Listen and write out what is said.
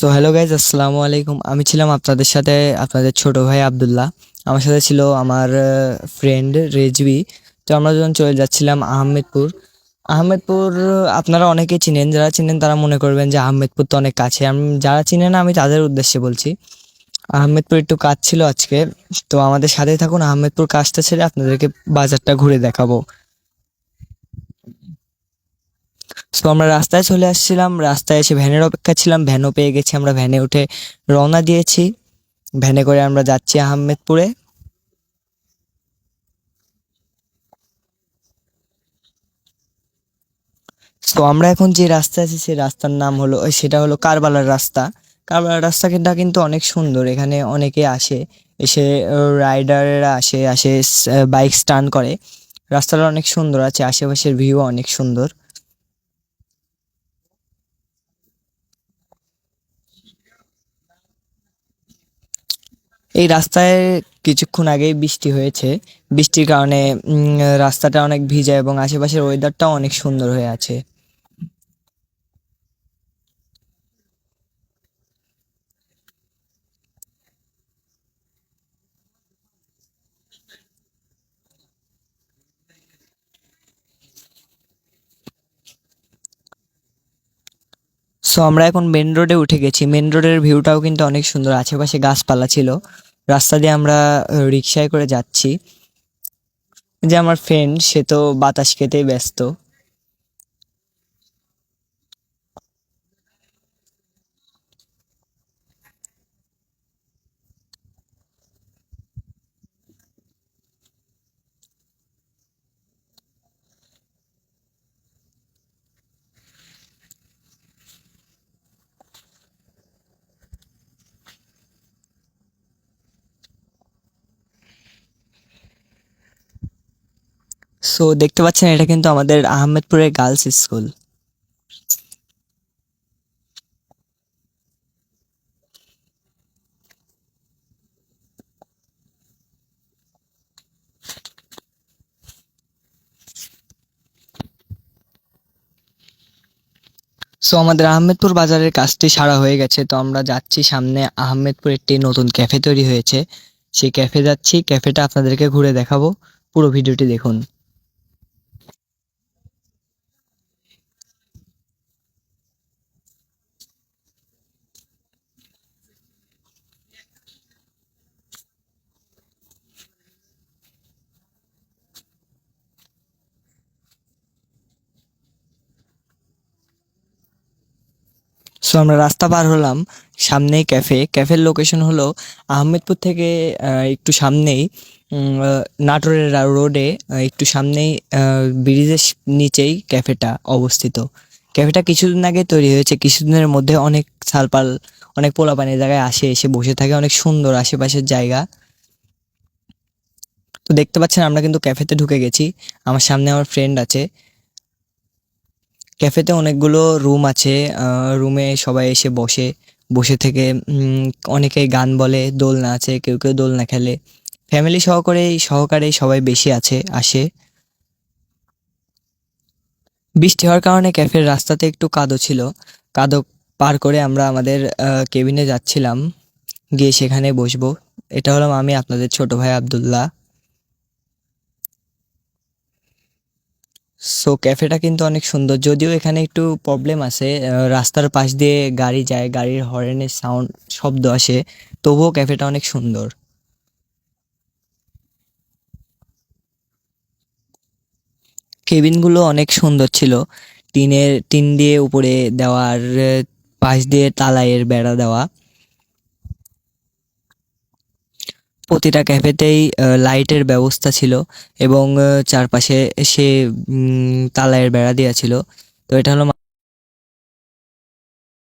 So hello guys আসসালামু আলাইকুম। আমি ছিলাম আপনাদের সাথে, আপনাদের ছোট ভাই আবদুল্লাহ। আমার সাথে ছিল আমার ফ্রেন্ড রেজবি। তো আমরা যখন চলে যাচ্ছিলাম আহমেদপুর। আহমেদপুর, আপনারা অনেকেই চিনেন, যারা চিনেন তারা মনে করবেন যে আহমেদপুর তো অনেক কাছে। আমি, যারা চিনেন না, আমি তাদের উদ্দেশ্যে বলছি। আহমেদপুর একটু কাজ ছিল আজকে। তো আমাদের সাথেই থাকুন, আহমেদপুর কাজটা ছেড়ে আপনাদেরকে বাজারটা ঘুরে দেখাবো। তো আমরা রাস্তায় চলে আসছিলাম, রাস্তায় এসে ভ্যানের অপেক্ষা ছিলাম, ভ্যানও পেয়ে গেছি, আমরা ভ্যানে উঠে রওনা দিয়েছি। ভ্যানে করে আমরা যাচ্ছি আহমেদপুরে। তো আমরা এখন যে রাস্তা আছি, সেই রাস্তার নাম হলো সেটা হলো কারবালার রাস্তা। কারবালার রাস্তাটা কিন্তু অনেক সুন্দর, এখানে অনেকে আসে, এসে রাইডারেরা আসে আসে বাইক স্টান করে। রাস্তাটা অনেক সুন্দর আছে, আশেপাশের ভিউ অনেক সুন্দর। এই রাস্তায় কিছুক্ষণ আগেই বৃষ্টি হয়েছে। বৃষ্টির কারণে রাস্তাটা অনেক ভিজা এবং আশেপাশের ওয়েদারটাও অনেক সুন্দর হয়ে আছে। সো আমরা এখন মেন রোডে উঠে গেছি। মেন রোডের ভিউটাও কিন্তু অনেক সুন্দর। আশেপাশে গাছপালা ছিল। রাস্তা দিয়ে আমরা রিক্সায় করে যাচ্ছি। যে আমার ফ্রেন্ড সে তো বাতাস খেতেই ব্যস্ত। সো দেখতে পাচ্ছেন, এটা কিন্তু আমাদের আহমেদপুরের গার্লস স্কুল সো আমাদের আহমেদপুর বাজারের কাজটি সারা হয়ে গেছে, তো আমরা যাচ্ছি সামনে আহমেদপুর একটি নতুন ক্যাফে তৈরি হয়েছে। সেই ক্যাফে যাচ্ছি ক্যাফেটা আপনাদেরকে ঘুরে দেখাবো। পুরো ভিডিওটি দেখুন। সো আমরা রাস্তা পার হলাম সামনেই ক্যাফে ক্যাফের লোকেশন হলো আহমেদপুর থেকে একটু সামনেই নাটোরের রোডে একটু সামনেই ব্রিজের নিচেই ক্যাফেটা অবস্থিত। ক্যাফেটা কিছুদিন আগে তৈরি হয়েছে। কিছুদিনের মধ্যে অনেক সালপাল অনেক পোলাপানি জায়গায় আসে, এসে বসে থাকে। অনেক সুন্দর আশেপাশের জায়গা। তো দেখতে পাচ্ছেন আমরা কিন্তু ক্যাফেতে ঢুকে গেছি। আমার সামনে আমার ফ্রেন্ড আছে। ক্যাফেতে অনেকগুলো রুম আছে রুমে সবাই এসে বসে বসে থেকে উম, অনেকে গান বলে দোলনা আছে কেউ কেউ দোলনা খেলে। ফ্যামিলি সহকারে সহকারে সবাই বেশি আছে আসে। বৃষ্টি হওয়ার কারণে ক্যাফের রাস্তাতে একটু কাদো ছিল। কাদো পার করে আমরা আমাদের কেবিনে যাচ্ছিলাম। গিয়ে সেখানে বসবো। এটা হলাম আমি আপনাদের ছোট ভাই আব্দুল্লাহ। সো ক্যাফেটা কিন্তু অনেক সুন্দর। যদিও এখানে একটু প্রবলেম আছে রাস্তার পাশ দিয়ে গাড়ি যায়, গাড়ির হর্নের সাউন্ড শব্দ আসে, তবুও ক্যাফেটা অনেক সুন্দর। কেবিনগুলো অনেক সুন্দর ছিল। টিনের, টিন দিয়ে উপরে দেওয়ার পাশ দিয়ে তালাইয়ের বেড়া দেওয়া। প্রতিটা ক্যাফেতেই লাইটের ব্যবস্থা ছিল এবং চারপাশে সে তালায়ের বেড়া দেওয়া ছিল। তো এটা হলো